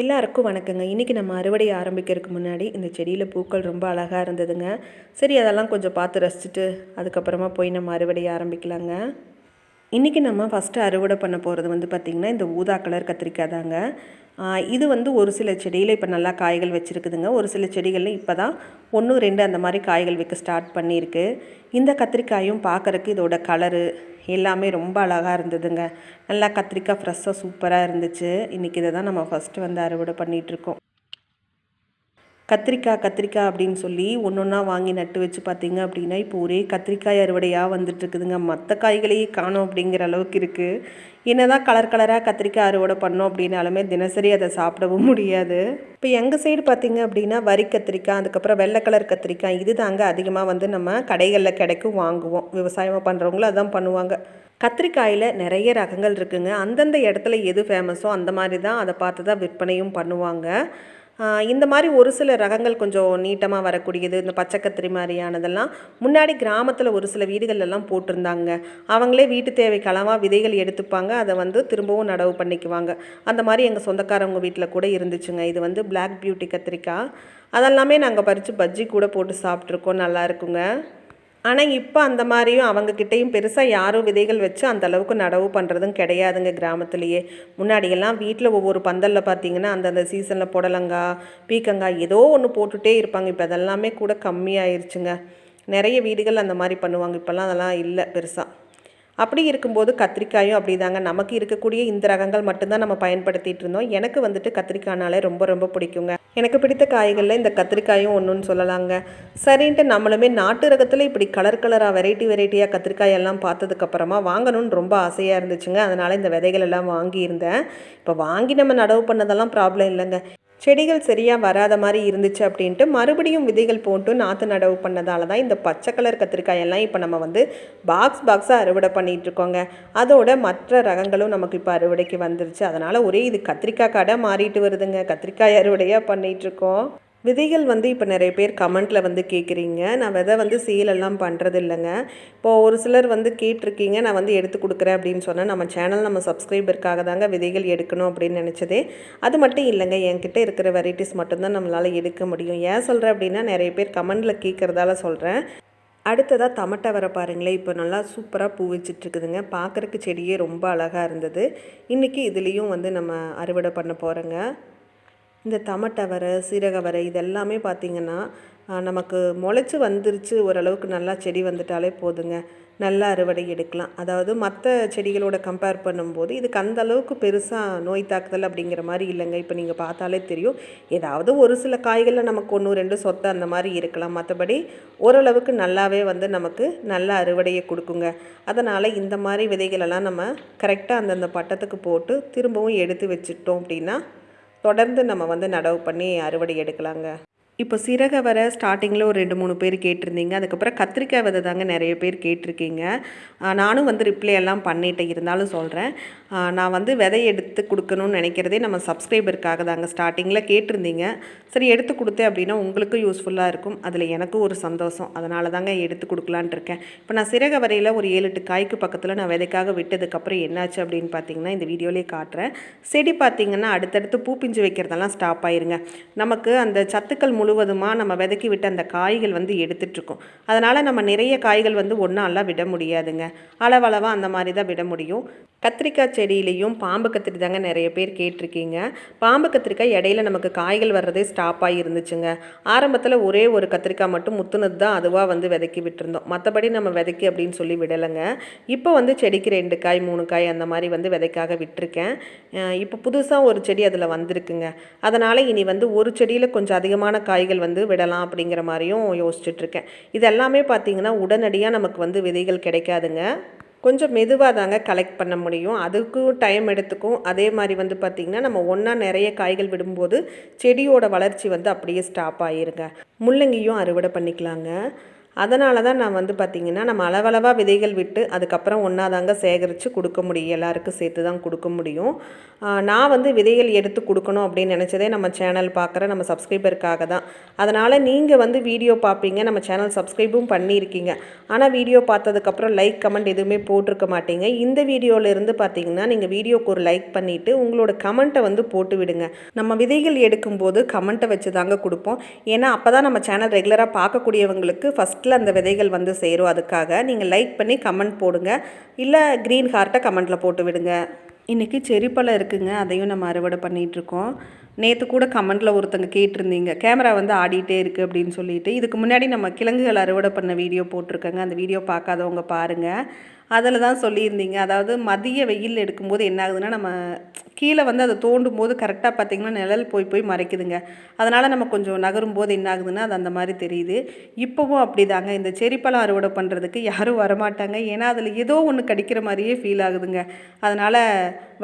எல்லாருக்கும் வணக்கங்க. இன்றைக்கி நம்ம அறுவடை ஆரம்பிக்கிறதுக்கு முன்னாடி இந்த செடியில் பூக்கள் ரொம்ப அழகாக இருந்ததுங்க. சரி அதெல்லாம் கொஞ்சம் பார்த்து ரசிச்சுட்டு அதுக்கப்புறமா போய் நம்ம அறுவடை ஆரம்பிக்கலாங்க. இன்றைக்கி நம்ம ஃபஸ்ட்டு அறுவடை பண்ண போகிறது வந்து பார்த்திங்கன்னா இந்த ஊதா கலர் கத்திரிக்காய் தாங்க. இது வந்து ஒரு சில செடியில் இப்போ நல்லா காய்கள் வச்சுருக்குதுங்க. ஒரு சில செடிகளில் இப்போ தான் ஒன்று ரெண்டு அந்த மாதிரி காய்கள் வைக்க ஸ்டார்ட் பண்ணியிருக்கு. இந்த கத்திரிக்காயும் பார்க்குறக்கு இதோட கலரு எல்லாமே ரொம்ப அழகாக இருந்ததுங்க. நல்லா கத்திரிக்காய் ஃப்ரெஷ்ஷாக சூப்பராக இருந்துச்சு. இன்றைக்கி இதை தான் நம்ம ஃபஸ்ட்டு வந்து அறுவடை பண்ணிகிட்ருக்கோம் கத்திரிக்காய் கத்திரிக்காய் அப்படின்னு சொல்லி ஒன்று ஒன்றா வாங்கி நட்டு வச்சு பார்த்தீங்க அப்படின்னா இப்போ ஒரே கத்திரிக்காய் அறுவடையாக வந்துட்டுருக்குதுங்க. மற்ற காய்களையே காணும் அப்படிங்கிற அளவுக்கு இருக்குது என்னதான் கலர் கலராக கத்திரிக்காய் அறுவடை பண்ணோம் அப்படின்னாலுமே தினசரி அதை சாப்பிடவும் முடியாது. இப்போ எங்கள் சைடு பார்த்தீங்க அப்படின்னா வரி கத்திரிக்காய் அதுக்கப்புறம் வெள்ளை கலர் கத்திரிக்காய் இது தாங்க அதிகமாக வந்து நம்ம கடைகளில் கிடைக்கும் வாங்குவோம். விவசாயம் பண்ணுறவங்களும் அதான் பண்ணுவாங்க. கத்திரிக்காயில் நிறைய ரகங்கள் இருக்குங்க. அந்தந்த இடத்துல எது ஃபேமஸோ அந்த மாதிரி தான் அதை பார்த்து தான் விற்பனையும் பண்ணுவாங்க. இந்த மாதிரி ஒரு சில ரகங்கள் கொஞ்சம் நீட்டமாக வரக்கூடியது இந்த பச்சை கத்திரி மாதிரியானதெல்லாம். முன்னாடி கிராமத்தில் ஒரு சில வீடுகள்லாம் போட்டிருந்தாங்க. அவங்களே வீட்டு தேவைக்கு அளவாக விதைகள் எடுத்துப்பாங்க. அதை வந்து திரும்பவும் நடவு பண்ணிக்குவாங்க. அந்த மாதிரி எங்கள் சொந்தக்காரவங்க வீட்டில் கூட இருந்துச்சுங்க. இது வந்து பிளாக் பியூட்டி கத்திரிக்காய். அதெல்லாமே நாங்கள் பறித்து பஜ்ஜி கூட போட்டு சாப்பிட்ருக்கோம் நல்லா இருக்குங்க. ஆனால் இப்போ அந்த மாதிரியும் அவங்கக்கிட்டேயும் பெருசாக யாரும் விதைகள் வச்சு அந்த அளவுக்கு நடவு பண்ணுறதும் கிடையாதுங்க கிராமத்துலேயே. முன்னாடியெல்லாம் வீட்டில் ஒவ்வொரு பந்தலில் பார்த்தீங்கன்னா அந்தந்த சீசனில் புடலங்காய் பீக்கங்காய் ஏதோ ஒன்று போட்டுகிட்டே இருப்பாங்க. இப்போ அதெல்லாமே கூட கம்மியாயிருச்சுங்க. நிறைய வீடுகள் அந்த மாதிரி பண்ணுவாங்க. இப்போல்லாம் அதெல்லாம் இல்லை பெருசாக அப்படி இருக்கும்போது கத்திரிக்காயும் அப்படிதாங்க. நமக்கு இருக்கக்கூடிய இந்த ரகங்கள் மட்டும்தான் நம்ம பயன்படுத்திட்டு இருந்தோம். எனக்கு வந்துட்டு கத்திரிக்காய்னாலே ரொம்ப ரொம்ப பிடிக்குங்க. எனக்கு பிடித்த காய்களில் இந்த கத்திரிக்காயும் ஒன்றுன்னு சொல்லலாங்க. சரின்ட்டு நம்மளுமே நாட்டு ரகத்தில் இப்படி கலர் கலராக வெரைட்டி வெரைட்டியாக கத்திரிக்காய் எல்லாம் பார்த்ததுக்கப்புறமா வாங்கணும்னு ரொம்ப ஆசையாக இருந்துச்சுங்க. அதனால் இந்த விதைகள் எல்லாம் வாங்கியிருந்தேன். இப்போ வாங்கி நம்ம நடவு பண்ணதெல்லாம் ப்ராப்ளம் இல்லைங்க. செடிகள் சரியாக வராத மாதிரி இருந்துச்சு அப்படின்ட்டு மறுபடியும் விதைகள் போட்டு நாற்று நடவு பண்ணதால தான் இந்த பச்சை கலர் கத்திரிக்காய் எல்லாம் இப்போ நம்ம வந்து பாக்ஸ் பாக்ஸாக அறுவடை பண்ணிகிட்ருக்கோங்க அதோட மற்ற ரகங்களும் நமக்கு இப்போ அறுவடைக்கு வந்துருச்சு. அதனால் ஒரே இது கத்திரிக்காய் கடை மாறிட்டு வருதுங்க. கத்திரிக்காய் அறுவடையாக பண்ணிகிட்ருக்கோம் விதைகள் வந்து இப்போ நிறைய பேர் கமெண்ட்டில் வந்து கேட்குறீங்க நான் விதை வந்து சேலெல்லாம் பண்ணுறது இல்லைங்க இப்போது ஒரு சிலர் வந்து கேட்டிருக்கீங்க நான் வந்து எடுத்து கொடுக்குறேன் அப்படின்னு சொன்னால் நம்ம சேனல் நம்ம சப்ஸ்கிரைபருக்காக தாங்க விதைகள் எடுக்கணும் அப்படின்னு நினச்சதே. அது மட்டும் இல்லைங்க. என்கிட்ட இருக்கிற வெரைட்டிஸ் மட்டும்தான் நம்மளால் எடுக்க முடியும். ஏன் சொல்கிறேன் அப்படின்னா நிறைய பேர் கமெண்டில் கேட்குறதால சொல்கிறேன் அடுத்ததாக தமட்டை வர பாருங்களேன். இப்போ நல்லா சூப்பராக பூ வச்சிட்ருக்குதுங்க பார்க்குறக்கு செடியே ரொம்ப அழகாக இருந்தது. இன்றைக்கி இதுலேயும் வந்து நம்ம அறுவடை பண்ண போகிறோங்க இந்த தமட்டவரை சீரகவரை இதெல்லாமே பார்த்திங்கன்னா நமக்கு முளைச்சி வந்துருச்சு ஓரளவுக்கு நல்லா செடி வந்துட்டாலே போதுங்க. நல்லா அறுவடை எடுக்கலாம். அதாவது மற்ற செடிகளோட கம்பேர் பண்ணும்போது இதுக்கு அந்த அளவுக்கு பெருசாக நோய் தாக்குதல் அப்படிங்கிற மாதிரி இல்லைங்க. இப்போ நீங்கள் பார்த்தாலே தெரியும். ஏதாவது ஒரு சில காய்களில் நமக்கு ஒன்று ரெண்டு சொத்தை அந்த மாதிரி இருக்கலாம். மற்றபடி ஓரளவுக்கு நல்லாவே வந்து நமக்கு நல்ல அறுவடையை கொடுக்குங்க. அதனால் இந்த மாதிரி விதைகளெல்லாம் நம்ம கரெக்டாக அந்தந்த பட்டத்துக்கு போட்டு திரும்பவும் எடுத்து வச்சுட்டோம் அப்படின்னா தொடர்ந்து நம்ம வந்து நடவு பண்ணி அறுவடை எடுக்கலாங்க. இப்போ சிறகை வர ஸ்டார்டிங்கில் ஒரு ரெண்டு மூணு பேர் கேட்டிருந்தீங்க. அதுக்கப்புறம் கத்திரிக்காய் விதை தாங்க நிறைய பேர் கேட்டிருக்கீங்க. நானும் வந்து ரிப்ளை எல்லாம் பண்ணிட்டேன் இருந்தாலும் சொல்கிறேன் நான் வந்து விதை எடுத்து கொடுக்கணும்னு நினைக்கிறதே நம்ம சப்ஸ்கிரைபருக்காக தாங்க ஸ்டார்டிங்கில் கேட்டிருந்தீங்க. சரி எடுத்து கொடுத்தேன் அப்படின்னா உங்களுக்கும் யூஸ்ஃபுல்லாக இருக்கும். அதில் எனக்கும் ஒரு சந்தோஷம். அதனால தாங்க எடுத்து கொடுக்கலான்ட்டு இருக்கேன். இப்போ நான் சிறக வரையில் ஒரு ஏழு எட்டு காய்க்கு பக்கத்தில் நான் விதைக்காக விட்டதுக்கப்புறம் என்னாச்சு அப்படின்னு பார்த்தீங்கன்னா இந்த வீடியோலேயே காட்டுறேன். செடி பார்த்தீங்கன்னா அடுத்தடுத்து பூ பிஞ்சு வைக்கிறதெல்லாம் ஸ்டாப் ஆயிருங்க. நமக்கு அந்த சத்துக்கள் முழுவதுமாக நம்ம விதைக்கி விட்ட அந்த காய்கள் வந்து எடுத்துட்ருக்கோம் அதனால் நம்ம நிறைய காய்கள் வந்து ஒன்றாலாம் விட முடியாதுங்க. அளவளவாக அந்த மாதிரி தான் விட முடியும். கத்திரிக்காய் செடியிலையும் பாம்பு கத்திரி தாங்க நிறைய பேர் கேட்டிருக்கீங்க. பாம்பு கத்திரிக்காய் இடையில நமக்கு காய்கள் வர்றதே ஸ்டாப் ஆகி இருந்துச்சுங்க. ஆரம்பத்தில் ஒரே ஒரு கத்திரிக்காய் மட்டும் முத்துனது தான் அதுவாக வந்து விதைக்கி விட்டுருந்தோம். மற்றபடி நம்ம விதைக்கி அப்படின்னு சொல்லி விடலைங்க. இப்போ வந்து செடிக்கு ரெண்டு காய் மூணு காய் அந்த மாதிரி வந்து விதைக்காக விட்டிருக்கேன். இப்போ புதுசாக ஒரு செடி அதில் வந்திருக்குங்க. அதனால் இனி வந்து ஒரு செடியில் கொஞ்சம் அதிகமான காய்கள் வந்து விடலாம் அப்படிங்கிற மாதிரியும் யோசிச்சுட்ருக்கேன் இது எல்லாமே உடனடியாக நமக்கு வந்து விதைகள் கிடைக்காதுங்க. கொஞ்சம் மெதுவாக தாங்க கலெக்ட் பண்ண முடியும். அதுக்கும் டைம் எடுத்துக்கும். அதே மாதிரி வந்து பார்த்திங்கன்னா நம்ம ஒன்றா நிறைய காய்கள் விடும்போது செடியோட வளர்ச்சி வந்து அப்படியே ஸ்டாப் ஆகிருங்க முள்ளங்கியும் அறுவடை பண்ணிக்கலாங்க. அதனால தான் நான் வந்து பார்த்திங்கன்னா நம்ம அளவளவாக விதைகள் விட்டு அதுக்கப்புறம் ஒன்றாதாங்க சேகரித்து கொடுக்க முடியும். எல்லாருக்கும் சேர்த்து தான் கொடுக்க முடியும். நான் வந்து விதைகள் எடுத்து கொடுக்கணும் அப்படின்னு நினச்சதே நம்ம சேனல் பார்க்குற நம்ம சப்ஸ்கிரைபருக்காக தான் அதனால் நீங்கள் வந்து வீடியோ பார்ப்பீங்க நம்ம சேனல் சப்ஸ்கிரைபும் பண்ணியிருக்கீங்க. ஆனால் வீடியோ பார்த்ததுக்கப்புறம் லைக் கமெண்ட் எதுவுமே போட்டிருக்க மாட்டீங்க. இந்த வீடியோவிலேருந்து பார்த்தீங்கன்னா நீங்கள் வீடியோக்கு ஒரு லைக் பண்ணிவிட்டு உங்களோட கமெண்ட்டை வந்து போட்டு விடுங்க. நம்ம விதைகள் எடுக்கும்போது கமெண்ட்டை வச்சு தாங்க கொடுப்போம். ஏன்னா அப்போ தான் நம்ம சேனல் ரெகுலராக பார்க்கக்கூடியவங்களுக்கு ஃபஸ்ட்டில் அந்த விதைகள் வந்து சேரும். அதுக்காக நீங்கள் லைக் பண்ணி கமெண்ட் போடுங்க. இல்லை க்ரீன் ஹார்ட்டை கமெண்ட்டில் போட்டு விடுங்க. இன்றைக்கி செரிப்பழம் இருக்குங்க. அதையும் நம்ம அறுவடை பண்ணிகிட்ருக்கோம் நேற்று கூட கமெண்ட்டில் ஒருத்தங்க கேட்டிருந்தீங்க. கேமரா வந்து ஆடிட்டே இருக்குது அப்படின்னு சொல்லிட்டு. இதுக்கு முன்னாடி நம்ம கிழங்குகள் அறுவடை பண்ண வீடியோ போட்டிருக்கேங்க. அந்த வீடியோ பார்க்காதவங்க பாருங்கள் அதில் தான் சொல்லியிருந்தீங்க. அதாவது மதிய வெயில் எடுக்கும்போது என்ன ஆகுதுன்னா நம்ம கீழே வந்து அதை தோண்டும் போது கரெக்டாக பார்த்திங்கன்னா நிழல் போய் போய் மறைக்குதுங்க. அதனால் நம்ம கொஞ்சம் நகரும் போது என்ன ஆகுதுன்னா அது அந்த மாதிரி தெரியுது. இப்போவும் அப்படிதாங்க. இந்த செரிப்பழம் அறுவடை பண்ணுறதுக்கு யாரும் வரமாட்டாங்க. ஏன்னா அதில் ஏதோ ஒன்று கடிக்கிற மாதிரியே ஃபீல் ஆகுதுங்க. அதனால்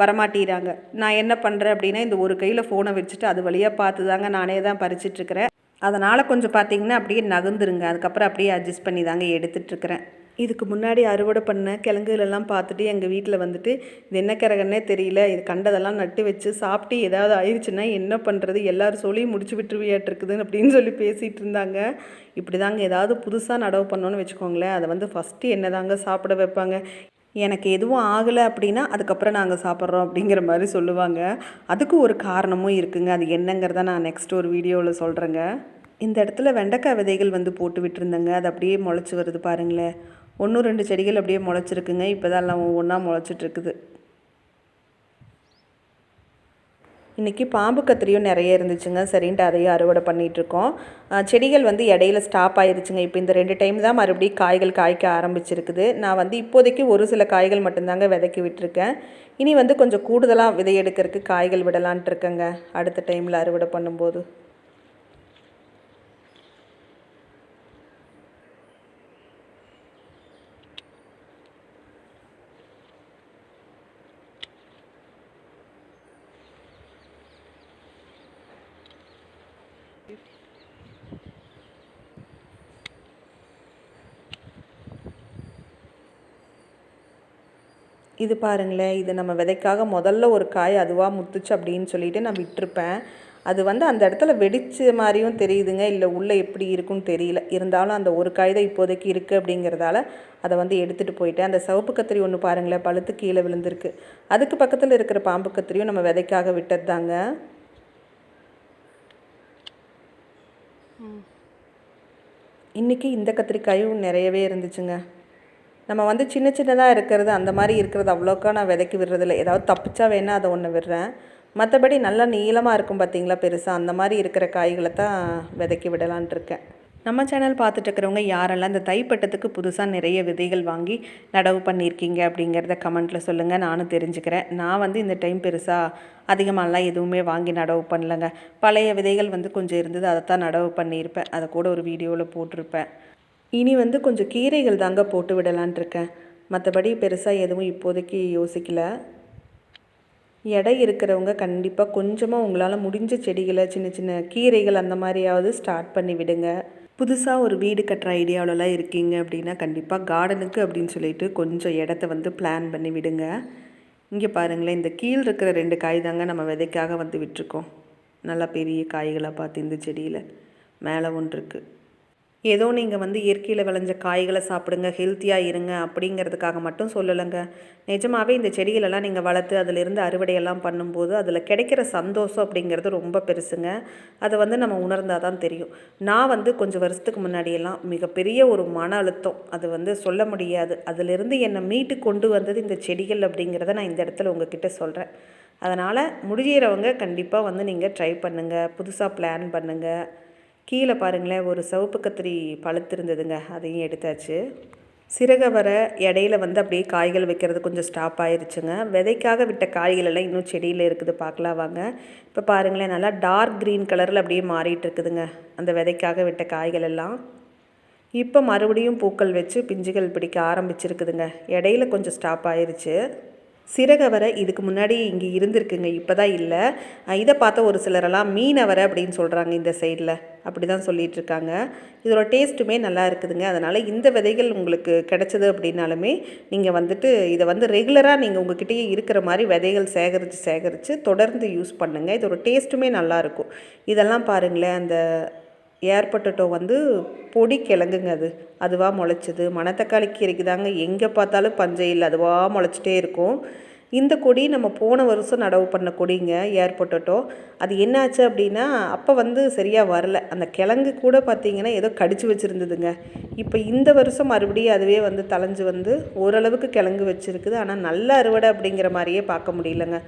வரமாட்டேறாங்க நான் என்ன பண்ணுறேன் அப்படின்னா இந்த ஒரு கையில் ஃபோனை வச்சுட்டு அது வழியாக பார்த்து தாங்க நானே தான் பறிச்சிட்ருக்கிறேன். அதனால் கொஞ்சம் பார்த்திங்கன்னா அப்படியே நகர்ந்துருங்க. அதுக்கப்புறம் அப்படியே அட்ஜஸ்ட் பண்ணி தாங்க எடுத்துட்ருக்கிறேன். இதுக்கு முன்னாடி அறுவடை பண்ண கிழங்குகளெல்லாம் பார்த்துட்டு எங்கள் வீட்டில் வந்துட்டு இது என்ன கிழங்குன்னே தெரியல இது கண்டதெல்லாம் நட்டு வச்சு சாப்பிட்டு ஏதாவது ஆயிடுச்சுன்னா என்ன பண்ணுறது எல்லாரும் சொல்லி முடிச்சு விட்டுருவியாட்டிருக்குதுன்னு அப்படின்னு சொல்லி பேசிகிட்டு இருந்தாங்க. இப்படி தாங்க ஏதாவது புதுசாக நடவு பண்ணோன்னு வச்சுக்கோங்களேன். அதை வந்து ஃபஸ்ட்டு என்ன தாங்க சாப்பிட வைப்பாங்க? எனக்கு எதுவும் ஆகலை அப்படின்னா அதுக்கப்புறம் நாங்கள் சாப்பிட்றோம் அப்படிங்கிற மாதிரி சொல்லுவாங்க. அதுக்கு ஒரு காரணமும் இருக்குங்க. அது என்னங்கிறத நான் நெக்ஸ்ட் ஒரு வீடியோவில் சொல்கிறேங்க இந்த இடத்துல வெண்டைக்காய் விதைகள் வந்து போட்டு விட்டுருந்தேங்க. அது அப்படியே முளைச்சி வருது பாருங்களேன். ஒன்று ரெண்டு செடிகள் அப்படியே முளைச்சிருக்குங்க. இப்போ தான் எல்லாம் ஒவ்வொன்றா முளைச்சிட்ருக்குது. இன்றைக்கி பாம்பு கத்திரியும் நிறைய இருந்துச்சுங்க. சரின்ட்டு அதையும் அறுவடை பண்ணிகிட்ருக்கோம். செடிகள் வந்து இடையில ஸ்டாப் ஆயிருச்சுங்க. இப்போ இந்த ரெண்டு டைம் தான் மறுபடியும் காய்கள் காய்க்க ஆரம்பிச்சிருக்குது. நான் வந்து இப்போதைக்கு ஒரு சில காய்கள் மட்டும்தாங்க விதைக்கி விட்டுருக்கேன். இனி வந்து கொஞ்சம் கூடுதலாக விதை எடுக்கிறதுக்கு காய்கள் விடலான்ட்டு இருக்கேங்க. அடுத்த டைமில் அறுவடை பண்ணும்போது. இது பாருங்களேன் இது நம்ம விதைக்காக முதல்ல ஒரு காய் அதுவாக முத்துச்சு அப்படின்னு சொல்லிட்டு நான் விட்டிருப்பேன். அது வந்து அந்த இடத்துல வெடிச்ச மாதிரியும் தெரியுதுங்க. இல்லை உள்ளே எப்படி இருக்குன்னு தெரியல. இருந்தாலும் அந்த ஒரு காய் தான் இப்போதைக்கு இருக்குது அப்படிங்கிறதால அதை வந்து எடுத்துகிட்டு போயிட்டேன். அந்த சிவப்பு கத்திரி ஒன்று பாருங்களேன் பழுத்து கீழே விழுந்திருக்கு. அதுக்கு பக்கத்தில் இருக்கிற பாம்பு கத்திரியும் நம்ம விதைக்காக விட்டது தாங்க இன்றைக்கி இந்த கத்திரிக்காயும் நிறையவே இருந்துச்சுங்க. நம்ம வந்து சின்ன சின்னதாக இருக்கிறது அந்த மாதிரி இருக்கிறது அவ்வளோக்கா நான் விதைக்கி விடுறதில்ல. ஏதாவது தப்பிச்சா வேணால் அதை ஒன்று விடுறேன். மற்றபடி நல்லா நீளமாக இருக்கும் பார்த்தீங்களா பெருசாக அந்த மாதிரி இருக்கிற காய்களை தான் விதைக்கி விடலான்ட்டு இருக்கேன். நம்ம சேனல் பார்த்துட்டு இருக்கிறவங்க யாரெல்லாம் இந்த தைப்பட்டத்துக்கு புதுசாக நிறைய விதைகள் வாங்கி நடவு பண்ணியிருக்கீங்க அப்படிங்கிறத கமெண்ட்டில் சொல்லுங்கள் நானும் தெரிஞ்சுக்கிறேன். நான் வந்து இந்த டைம் பெருசாக அதிகமாகலாம் எதுவுமே வாங்கி நடவு பண்ணலங்க. பழைய விதைகள் வந்து கொஞ்சம் இருந்தது அதை தான் நடவு பண்ணியிருப்பேன். அதை கூட ஒரு வீடியோவில் போட்டிருப்பேன். இனி வந்து கொஞ்சம் கீரைகள் தாங்க போட்டு விடலான் இருக்கேன். மற்றபடி பெருசாக எதுவும் இப்போதைக்கு யோசிக்கல. எடை இருக்கிறவங்க கண்டிப்பாக கொஞ்சமாக உங்களால் முடிஞ்ச செடிகளை சின்ன சின்ன கீரைகள் அந்த மாதிரியாவது ஸ்டார்ட் பண்ணி விடுங்க. புதுசாக ஒரு வீடு கட்டுற ஐடியாவிலலாம் இருக்கீங்க அப்படின்னா கண்டிப்பாக கார்டனுக்கு அப்படின்னு சொல்லிட்டு கொஞ்சம் இடத்த வந்து பிளான் பண்ணி விடுங்க. இங்கே பாருங்களேன் இந்த கீழ் இருக்கிற ரெண்டு காய் தாங்க நம்ம விதைக்காக வந்து விட்டுருக்கோம். நல்லா பெரிய காய்களாக பார்த்து இந்த செடியில் மேலே ஒன்று இருக்குது ஏதோ நீங்கள் வந்து இயற்கையில் விளைஞ்ச காய்களை சாப்பிடுங்க ஹெல்த்தியாக இருங்க அப்படிங்கிறதுக்காக மட்டும் சொல்லலைங்க. நிஜமாகவே இந்த செடிகளெல்லாம் நீங்கள் வளர்த்து அதிலிருந்து அறுவடையெல்லாம் பண்ணும்போது அதில் கிடைக்கிற சந்தோஷம் அப்படிங்கிறது ரொம்ப பெருசுங்க. அதை வந்து நம்ம உணர்ந்தால் தான் தெரியும். நான் வந்து கொஞ்சம் வருஷத்துக்கு முன்னாடியெல்லாம் மிகப்பெரிய ஒரு மன அழுத்தம். அது வந்து சொல்ல முடியாது. அதிலிருந்து என்னை மீட்டு கொண்டு வந்தது இந்த செடிகள் அப்படிங்கிறத நான் இந்த இடத்துல உங்ககிட்ட சொல்கிறேன் அதனால் முடிகிறவங்க கண்டிப்பாக வந்து நீங்கள் ட்ரை பண்ணுங்கள் புதுசாக பிளான் பண்ணுங்கள் கீழே பாருங்களேன் ஒரு சிவப்பு கத்திரி பழுத்திருந்ததுங்க அதையும் எடுத்தாச்சு. சிறக வர இடையில வந்து அப்படியே காய்கள் வைக்கிறது கொஞ்சம் ஸ்டாப் ஆயிருச்சுங்க. விதைக்காக விட்ட காய்கள் எல்லாம் இன்னும் செடியில் இருக்குது பார்க்கலாம் வாங்க. இப்போ பாருங்களேன் நல்லா டார்க் க்ரீன் கலரில் அப்படியே மாறிட்டு இருக்குதுங்க அந்த விதைக்காக விட்ட காய்கள் எல்லாம். இப்போ மறுபடியும் பூக்கள் வச்சு பிஞ்சுகள் பிடிக்க ஆரம்பிச்சிருக்குதுங்க இடையில கொஞ்சம் ஸ்டாப் ஆயிருச்சு. சிறகவரை இதுக்கு முன்னாடி இங்கே இருந்திருக்குங்க இப்போ தான் இல்லை இதை பார்த்த ஒரு சிலரெல்லாம் மீனவரை அப்படின்னு சொல்கிறாங்க இந்த சைடில். அப்படி தான் சொல்லிகிட்டு இருக்காங்க. இதோட டேஸ்ட்டுமே நல்லா இருக்குதுங்க. அதனால் இந்த விதைகள் உங்களுக்கு கிடைச்சது அப்படின்னாலுமே நீங்கள் வந்துட்டு இதை வந்து ரெகுலராக நீங்கள் உங்ககிட்டயே இருக்கிற மாதிரி விதைகள் சேகரித்து சேகரித்து தொடர்ந்து யூஸ் பண்ணுங்கள் இதோட டேஸ்ட்டுமே நல்லாயிருக்கும் இதெல்லாம் பாருங்களேன் அந்த ஏர் பொட்டட்டோ வந்து பொடி கிழங்குங்க அது. அதுவாக முளைச்சது. மணத்தக்காளி கீரைக்கு தாங்க எங்கே பார்த்தாலும் பஞ்சம் இல்லை. அதுவாக முளைச்சிட்டே இருக்கும். இந்த கொடி நம்ம போன வருஷம் நடவு பண்ண கொடிங்க ஏர் பொட்டட்டோ அது என்னாச்சு அப்படின்னா அப்போ வந்து சரியாக வரல. அந்த கிழங்கு கூட பார்த்தீங்கன்னா ஏதோ கடிச்சு வச்சுருந்ததுங்க. இப்போ இந்த வருஷம் மறுபடியும் அதுவே வந்து தளைஞ்சு வந்து ஓரளவுக்கு கிழங்கு வச்சுருக்குது. ஆனால் நல்ல அறுவடை அப்படிங்கிற மாதிரியே பார்க்க முடியலங்க.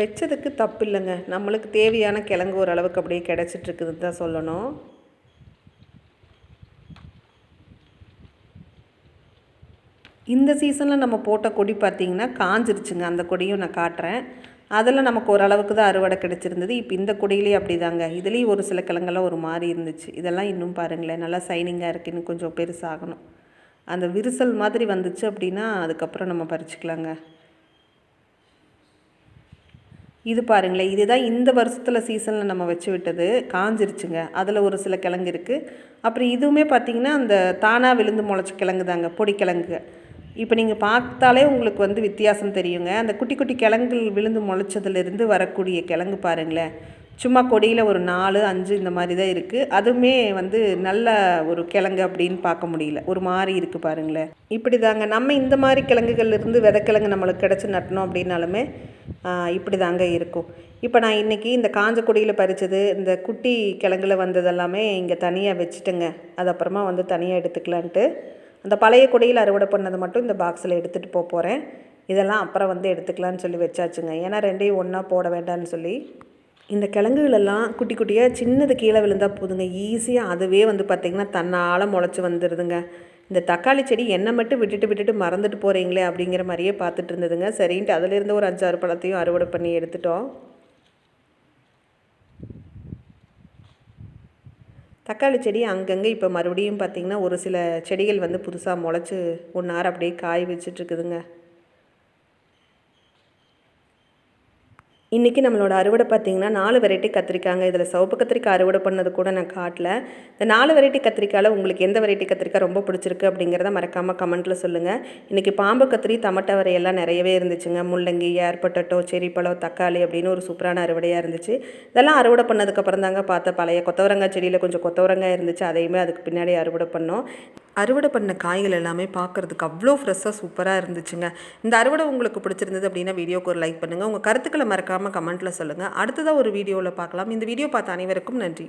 வச்சதுக்கு தப்பு இல்லைங்க நம்மளுக்கு தேவையான கிழங்கு ஓரளவுக்கு அப்படியே கிடச்சிட்ருக்குதுன்னு தான் சொல்லணும். இந்த சீசனில் நம்ம போட்ட கொடி பார்த்திங்கன்னா காஞ்சிருச்சுங்க. அந்த கொடியும் நான் காட்டுறேன். அதில் நமக்கு ஓரளவுக்கு தான் அறுவடை கிடச்சிருந்தது. இப்போ இந்த கொடியிலேயே அப்படி தாங்க இதுலேயும் ஒரு சில கிழங்கெல்லாம் ஒரு மாதிரி இருந்துச்சு. இதெல்லாம் இன்னும் பாருங்களேன். நல்லா சைனிங்காக இருக்குது இன்னும் கொஞ்சம் பெருசாகணும். அந்த விரிசல் மாதிரி வந்துச்சு அப்படின்னா அதுக்கப்புறம் நம்ம பறிச்சுக்கலாங்க. இது பாருங்களேன். இதுதான் இந்த வருஷத்தில் சீசனில் நம்ம வச்சு விட்டது. காஞ்சிருச்சுங்க. அதில் ஒரு சில கிழங்கு இருக்குது அப்புறம் இதுவுமே பார்த்திங்கன்னா அந்த தானாக விழுந்து முளைச்ச கிழங்கு தாங்க பொடி கிழங்கு இப்போ நீங்கள் பார்த்தாலே உங்களுக்கு வந்து வித்தியாசம் தெரியுங்க. அந்த குட்டி குட்டி கிழங்குகள் விழுந்து முளைச்சதுலேருந்து வரக்கூடிய கிழங்கு பாருங்களேன். சும்மா கொடியில் ஒரு நாலு அஞ்சு இந்த மாதிரி தான் இருக்குது அதுவுமே வந்து நல்ல ஒரு கிழங்கு அப்படின்னு பார்க்க முடியல. ஒரு மாதிரி இருக்குது பாருங்களேன். இப்படி தாங்க. நம்ம இந்த மாதிரி கிழங்குகள்லேருந்து விதக்கிழங்கு நம்மளுக்கு கிடச்சி நட்டணும் அப்படின்னாலுமே இப்படி தாங்க இருக்கும். இப்போ நான் இன்றைக்கி இந்த காஞ்ச கொடியில் பறித்தது இந்த குட்டி கிழங்குல வந்தது எல்லாமே இங்கே தனியாக வச்சுட்டேங்க. அது அப்புறமா வந்து தனியாக எடுத்துக்கலான்ட்டு அந்த பழைய கொடியில் அறுவடை பண்ணது மட்டும் இந்த பாக்ஸில் எடுத்துகிட்டு போக போகிறேன் இதெல்லாம் அப்புறம் வந்து எடுத்துக்கலான்னு சொல்லி வச்சாச்சுங்க. ஏன்னா ரெண்டையும் ஒன்றா போட வேண்டாம்னு சொல்லி. இந்த கிழங்குகளெல்லாம் குட்டி குட்டியாக சின்னது கீழே விழுந்தால் போதுங்க. ஈஸியாக அதுவே வந்து பார்த்திங்கன்னா தன்னால் முளைச்சி வந்துடுதுங்க இந்த தக்காளி செடி என்னை மட்டும் விட்டுட்டு விட்டுட்டு மறந்துட்டு போகிறீங்களே அப்படிங்கிற மாதிரியே பார்த்துட்டு இருந்ததுங்க. சரின்ட்டு அதிலேருந்து ஒரு அஞ்சாறு பழத்தையும் அறுவடை பண்ணி எடுத்துட்டோம். தக்காளி செடி அங்கங்கே இப்போ மறுபடியும் பார்த்திங்கன்னா ஒரு சில செடிகள் வந்து புதுசாக முளைச்சி ஒன்றார அப்படியே காய் வச்சிட்ருக்குதுங்க இன்றைக்கி நம்மளோட அறுவடை பார்த்திங்கன்னா நாலு வெரைட்டி கத்திரிக்காங்க. இதில் சிவப்பு கத்திரிக்காய் அறுவடை பண்ணது கூட நான் காட்டல. இந்த நாலு வெரைட்டி கத்திரிக்காயில் உங்களுக்கு எந்த வெரைட்டி கத்திரிக்காய் ரொம்ப பிடிச்சிருக்கு அப்படிங்கிறத மறக்காமல் கமெண்ட்டில் சொல்லுங்கள் இன்றைக்கி பாம்பு கத்திரி தமட்டை வரையெல்லாம் நிறையவே இருந்துச்சுங்க. முள்ளங்கி ஏர் பொட்டட்டோ செரி பழம் தக்காளி அப்படின்னு ஒரு சூப்பரான அறுவடையாக இருந்துச்சு. இதெல்லாம் அறுவடை பண்ணதுக்கப்புறம் தாங்க பார்த்த பழைய கொத்தவரங்காய் செடியில் கொஞ்சம் கொத்தவரங்காய் இருந்துச்சு. அதையுமே அதுக்கு பின்னாடி அறுவடை பண்ணோம். அறுவடை பண்ண காய்கள் எல்லாமே பார்க்குறதுக்கு அவ்வளோ ஃப்ரெஷ்ஷாக சூப்பராக இருந்துச்சுங்க. இந்த அறுவடை உங்களுக்கு பிடிச்சிருந்தது அப்படின்னா வீடியோக்கு ஒரு லைக் பண்ணுங்கள் உங்கள் கருத்துக்களை மறக்காமல் கமெண்ட்டில் சொல்லுங்கள் அடுத்ததாக ஒரு வீடியோவில் பார்க்கலாம். இந்த வீடியோ பார்த்த அனைவருக்கும் நன்றி.